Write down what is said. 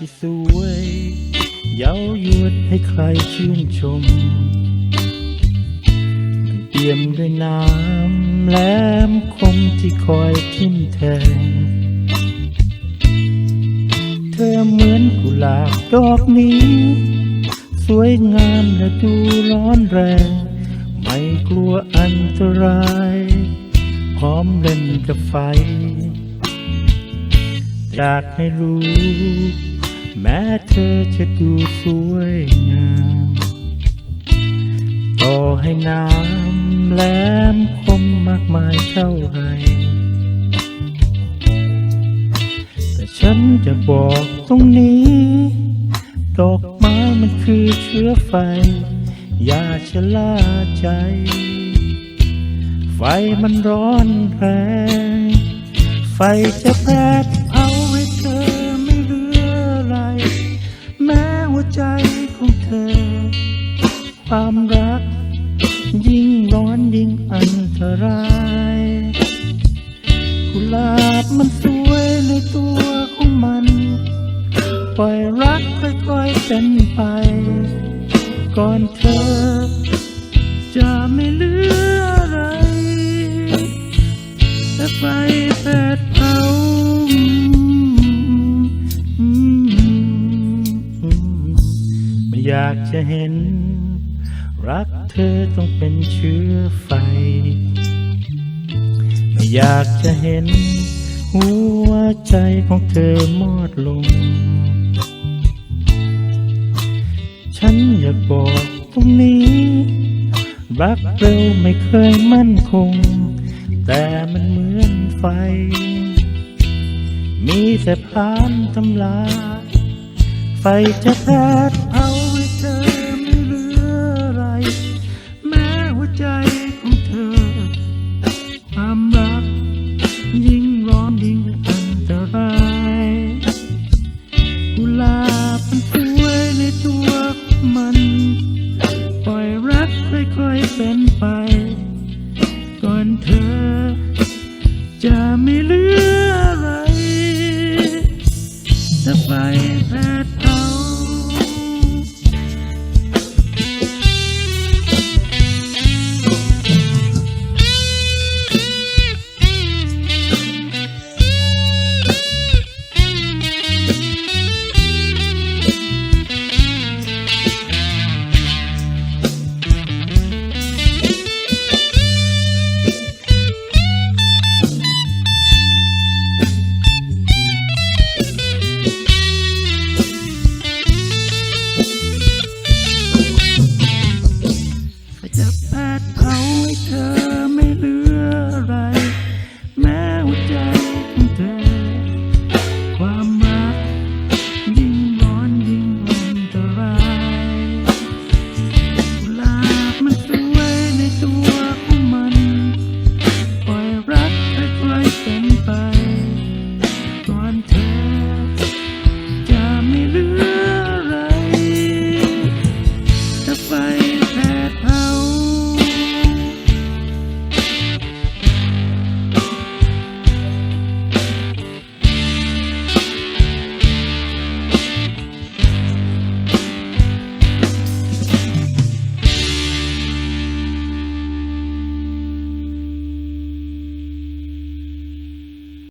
ที่สวยเย้ายวนให้ใครชื่นชม มันเปี่ยมด้วยน้ำแหลมคมที่คอยทิ่มแทง เธอเหมือนกุหลาบดอกนี้ สวยงามและดูร้อนแรง ไม่กลัวอันตรายพร้อมเล่นกับไฟอยากให้รู้ แม้เธอจะดูสวยงาม ต่อให้น้ำแหลมคมมากมายเท่าไหรแต่ฉันจะบอกตรงนี้ ดอกไม้มันคือเชื้อไฟ อย่าชะล่าใจ ไฟมันร้อนแรง ไฟจะแผ ความรัก ยิ่งร้อนยิ่งอันตรายกุหลาบมันสวยในตัวของมัน ปล่อยรักค่อยๆเป็นไป ก่อนเธอ จะไม่เหลืออะไรแต่ไฟแผดเผาไม่อยากจะเห็น รักเธอต้องเป็นเชื้อไฟ ไม่อยากจะเห็น หัวใจของเธอมอดลง ฉันอยากบอกตรงนี้ รักเราไม่เคยมั่นคง แต่มันเหมือนไฟ มีแต่พานทำลายไฟจะแผดเผา ใจของเธอ ความรัก ยิ่งร้อนยิ่งอันตรายกุหลาบมันสวยในตัวมัน ปล่อยรักค่อยๆเป็นไป ก่อนเธอ จะไม่เหลืออะไร จะไฟแผดเผา